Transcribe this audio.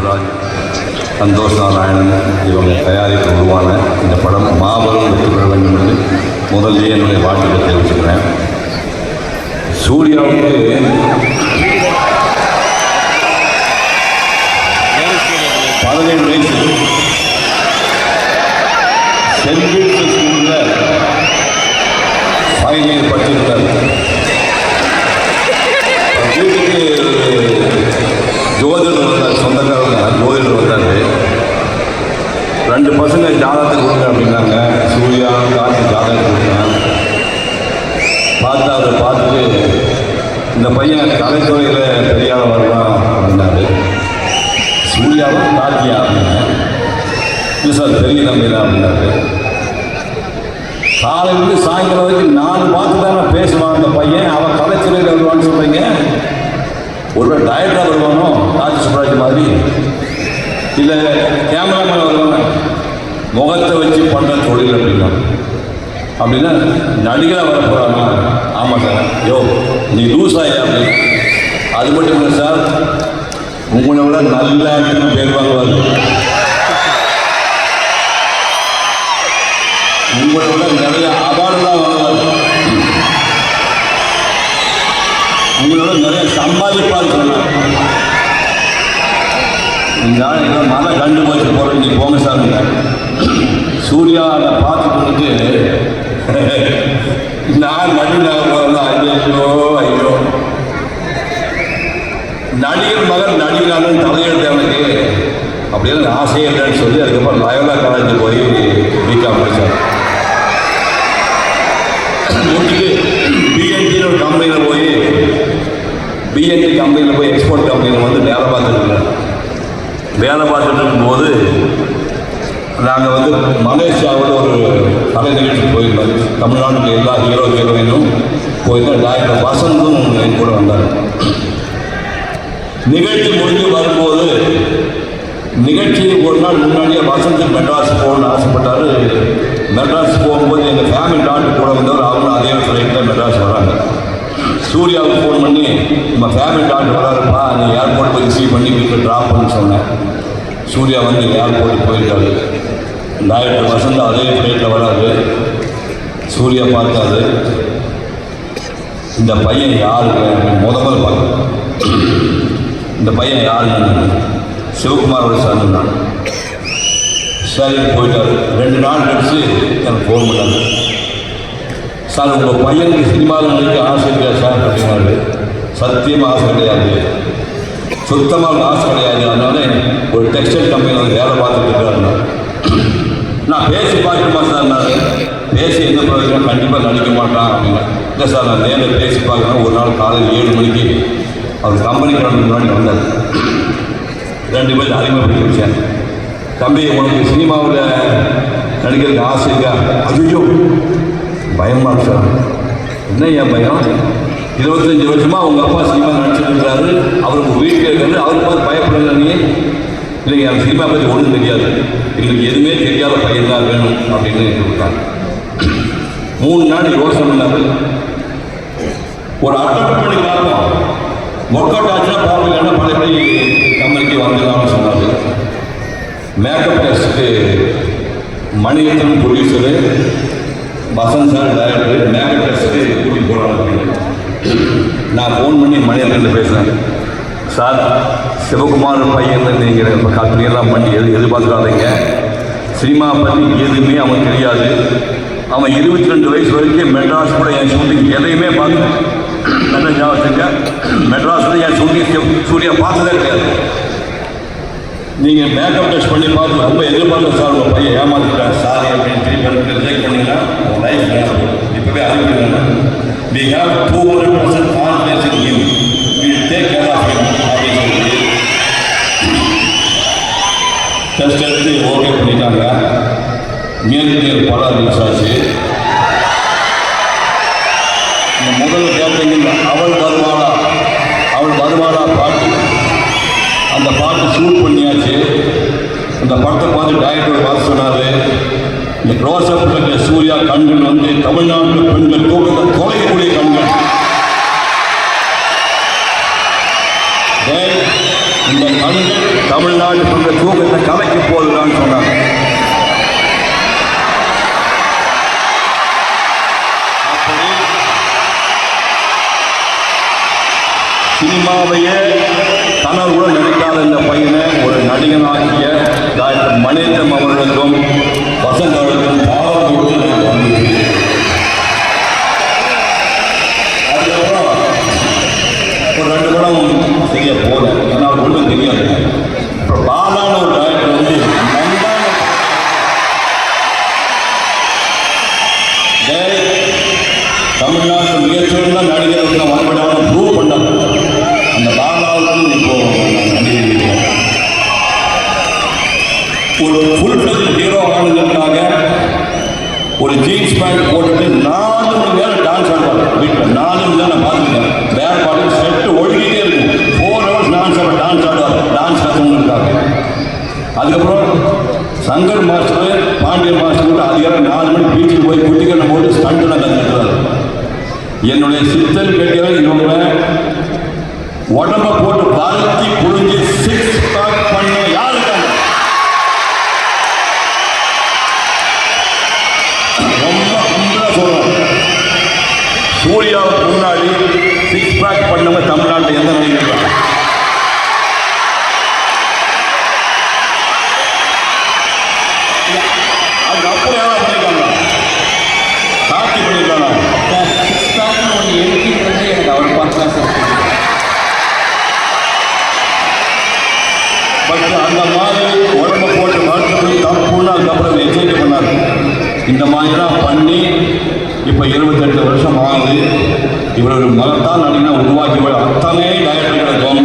சுராஜ் சந்தோஷ் நாராயணன் இவங்க தயாரிப்பு உருவான இந்த படம் மாபெரும் வெற்றி பெற வேண்டும் என்று முதல்லயே என்னுடைய வாழ்த்துக்களை தெரிவிச்சுக்கிறேன். சூர்யாவுக்கு பதினேழு வயசு. செல்வி இந்த பையன் கலைத்துறையில் பெரியார வரலாம் அப்படின்னாரு. சூர்யாவா கார்த்தியா அப்படின்னா இல்லை சார் பெரிய நம்பிதான் அப்படின்னாரு. காலையிலிருந்து சாயங்காலம் வரைக்கும் நான் பார்த்து தானே பேசுவான் அந்த பையன். அவன் கலைத்துறையில் வருவான்னு சொல்கிறீங்க ஒரு டயட்டாக வருவானோ ராஜ் சுப்ராஜ் மாதிரி? இல்லை கேமராமேன் வருவானோ? முகத்தை வச்சு பண்ணுற தொழில் அப்படின்னா. அப்படின்னா நடிகராக வர போகிறாங்க ஆமாம் சார். யோ நீ லூஸ் ஆகியா அப்படின்னு அது மட்டும் இல்லை சார் உங்களை விட நல்ல ஆக்டர்னு பேர் வாங்குவார் உங்களை விட நிறைய அவார்டெலாம் வாங்குவார் உங்களோட நிறைய சம்பாதிப்பார் சொன்னார் இந்த ஆள் ஏதோ கண்டு போச்சு போகிறேன் நீங்கள் போங்க சார். சூர்யா அதை பார்த்து கொடுத்து நான் நடிகனாக போகிறதா ஐயோ ஐயோ. நடிகர் மகன் நடிகரான தலையெழுத்து எனக்கு. அப்படின்னு ஆசையே இல்லைன்னு சொல்லி அதுக்கப்புறம் லயோலா காலேஜில் போய் பிகாம் முடித்தார் முடிச்சுட்டு பிஎன்டின்னு ஒரு கம்பெனியில் போய் பிஎன்டி கம்பெனியில் போய் எக்ஸ்போர்ட் கம்பெனியில் வந்து வேலை பார்த்துட்டு இருந்தேன். வேலை பார்த்துட்டு இருக்கும்போது நாங்கள் வந்து மலேசியாவோட ஒரு கலை நிகழ்ச்சி போயிருந்தோம். தமிழ்நாட்டில் எல்லா ஹீரோ ஹீரோயினும் போயிருந்தோம் டாக்டர் வசந்தும் என் கூட வந்தார். நிகழ்ச்சி முடிஞ்சு வரும்போது நிகழ்ச்சி ஒரு நாள் முன்னாடியே வசந்த் மெட்ராஸ் போகணும்னு ஆசைப்பட்டார். மெட்ராஸ் போகும்போது எங்கள் ஃபேமிலி டாக்டர் கூட வந்தவர் அவங்களும் அதே ஃப்ளைட்டில் மெட்ராஸ் வராங்க. சூர்யாவுக்கு ஃபோன் பண்ணி நம்ம ஃபேமிலி டாக்டர் வராருப்பா நீ ஏர்போர்ட் போய் ரிசீவ் பண்ணி வீட்டில் ட்ராப் பண்ண சொன்னேன். சூர்யா வந்து ஏர்போர்ட் போயிருக்காரு. டாக்டர் வசந்த் அதே ஃப்ளைட்டில் வராது. சூர்யா பார்த்தாரு இந்த பையன் யாருங்க? முத முதல் பார்க்க இந்த பையன் யாருன்னு சிவகுமாரோட சன் தான் சரி போயிட்டார். ரெண்டு நாள் கழிச்சு எனக்கு ஃபோன் பண்ணாங்க. சார் உங்கள் பையனுக்கு சினிமாவில் நடிக்க ஆசை இல்லையா சார்? அப்படின்னாரு. சத்தியமாக ஆசை கிடையாது. சுத்தமாக ஆசை கிடையாது. அதனால ஒரு டெக்ஸ்டைல் கம்பெனியில் வேலை பார்த்துட்டு இருக்காருன்னா நான் பேசி பார்க்கணுமா சார்? நான் பேசி என்ன பிரயோஜனம் கண்டிப்பாக நடிக்க மாட்டான் அப்படின்னா. இல்லை சார் நான் நேரில் பேசி பார்க்கணும் ஒரு நாள் காலையில் ஏழு மணிக்கு அவர் கம்பெனி கிளம்பி முன்னாடி வந்தார் ரெண்டு பேரும் அறிமுகப்படுத்தி வச்சேன் தம்பி உனக்கு சினிமாவில் நடிக்கிறதுக்கு ஆசை இருக்கா? அதுவும் பயமாக சார். என்ன ஏன் பயம்? இருபத்தஞ்சி வருஷமாக உங்கள் அப்பா சினிமா நடிச்சிருக்கிறாரு அவருக்கு வீட்டில் இருக்காரு அவருக்கு பார்த்து பயப்படல நீ இல்லைங்க அந்த சினிமா பற்றி ஒன்றும் தெரியாது. எங்களுக்கு எதுவுமே தெரியாத பையன் தான் வேணும் அப்படின்னு கொடுத்தாங்க. மூணு நாள் யோசனை பண்ணாரு ஒரு அட்டன் பண்ணி பார்ப்போம் ஒர்க் அவுட் ஆச்சுன்னா பார்ப்பீங்கன்னா பழையபடி கம்பெனிக்கு வந்துடலாம்னு சொன்னார் மேக்கப் டெஸ்ட்டுக்கு மணிகத்தன் producer Vasanth sir director makeup டெஸ்ட்டுக்கு கூட்டி போகிறாங்க நான் ஃபோன் பண்ணி மணிரத்னம் பேசுகிறேன் சார் சிவகுமார் பையன் நீங்கள் இப்போ கற்பனையெல்லாம் பண்ணி எது எதிர்பார்த்துக்காதீங்க சினிமா பற்றி எதுவுமே அவன் தெரியாது. அவன் இருபத்தி ரெண்டு வயசு வரைக்கும் மெட்ராஸ் கூட என் ஷூட்டிங் எதையுமே பார்த்து நல்ல ஞாபகம் மெட்ராஸில் என் ஷூட்டிங் சூர்யா பார்த்ததே கிடையாது. நீங்கள் மேக்கப் டெஸ்ட் பண்ணி பார்த்து ரொம்ப எதிர்பார்த்த சார் உங்கள் பையன் ஏமாத்திட்டார். சாரி அப்படின்னு திருப்பி ரிஜெக்ட் பண்ணிங்கன்னா உங்கள் லைஃப் இப்போவே அறிவிக்கிறேன் நீங்கள் டூ ஹண்ட்ரட் பர்சன்ட் டெஸ்ட் எடுத்து ஓகே பண்ணிட்டாங்க. மேலும் மேல் படம் ரிலீஸ் ஆச்சு இந்த முதல் கேட்டீங்கன்னா அவள் வருவாளா அவள் வருவாளா பாட்டு. அந்த பாட்டு ஷூட் பண்ணியாச்சு. அந்த படத்தை பார்த்து டைரக்டர் வர சொன்னார். இந்த க்ளோஸ் அப் சூர்யா கண்கள் வந்து தமிழ்நாட்டு பெண்கள் தூக்கத்தை தொலைக்கக்கூடிய கண்கள். இந்த இந்த தமிழ்நாடு கொண்ட தூக்கத்தை கலைக்க போதுதான் சொன்னாங்க அப்படி சினிமாவையே கனவுடன் நினைக்காத இந்த பையனை ஒரு நடிகனாகிய டாக்டர் மணிரத்னம் அவர்களுக்கும் வசந்த் அவர்களுக்கும் பாவம் கொடுத்து எனக்கு வந்துச்சு. அதுக்கப்புறம் ஒரு ரெண்டு படம் சரியா போல ஏன்னா அவருக்கு ஒன்றும் தெரியாது அப்புறம் பாலான ஒரு டாக்டர் வந்து நந்தான டேய், தமிழ்நாட்டு மிகச்சிறந்த நடிகர்களுக்கு வரப்படாத ப்ரூவ் பண்ணாங்க அந்த பாலாவுக்கு இப்போ ஒரு ஃபுல் ஹீரோ ஆனதுக்காக ஒரு ஜீன்ஸ் பேண்ட் போட்டுட்டு நாலு மணி நேரம் டான்ஸ் ஆடுவாங்க வீட்டில் நாலு மணி நேரம் பார்த்துருக்கேன். வேற பாட்டு செட்டு இருக்கும். ஃபோர் ஹவர்ஸ் டான்ஸ் ஆட டான்ஸ் ஆடுவார். டான்ஸ் கற்றுவங்களுக்காக அதுக்கப்புறம் சங்கர் மாஸ்டர் பாண்டியன் மாஸ்டர் கூட அதிகாரம் நாலு மணி பீச்சுக்கு போய் குட்டிக்கண்ணை போட்டு ஸ்டண்ட்லாம் கற்றுக்கிறார் என்னுடைய சித்தர் கேட்கிறேன் இவங்க உடம்ப போட்டு வளர்த்தி புரிஞ்சு சிக்ஸ் பேக் பண்ண யாரு ரொம்ப கும்பலா சொல்றேன் சூர்யாவுக்கு முன்னாடி சிக்ஸ் பேக் பண்ணவங்க தமிழ் எந்த நடிகர் இருக்காங்க? அது அப்புறம் யாராவது பண்ணிருக்காங்க கார்த்தி பண்ணிருக்காங்க சிக்ஸ் பேக்னு ஒன்று எழுதிட்டு எனக்கு அவர் பார்த்து தான் சார் பட் அந்த மாதிரி உடம்ப போட்டு மருத்துவம் தப்புன்னு அதுக்கப்புறம் எச்சரிக்கை பண்ணார். இந்த மாதிரிலாம் பண்ணி இப்போ இருபத்தெட்டு வருஷம் ஆகுது இவர் ஒரு மகத்தான் நடிகனை உருவாக்கி அத்தனை டைரக்டர்களுக்கும்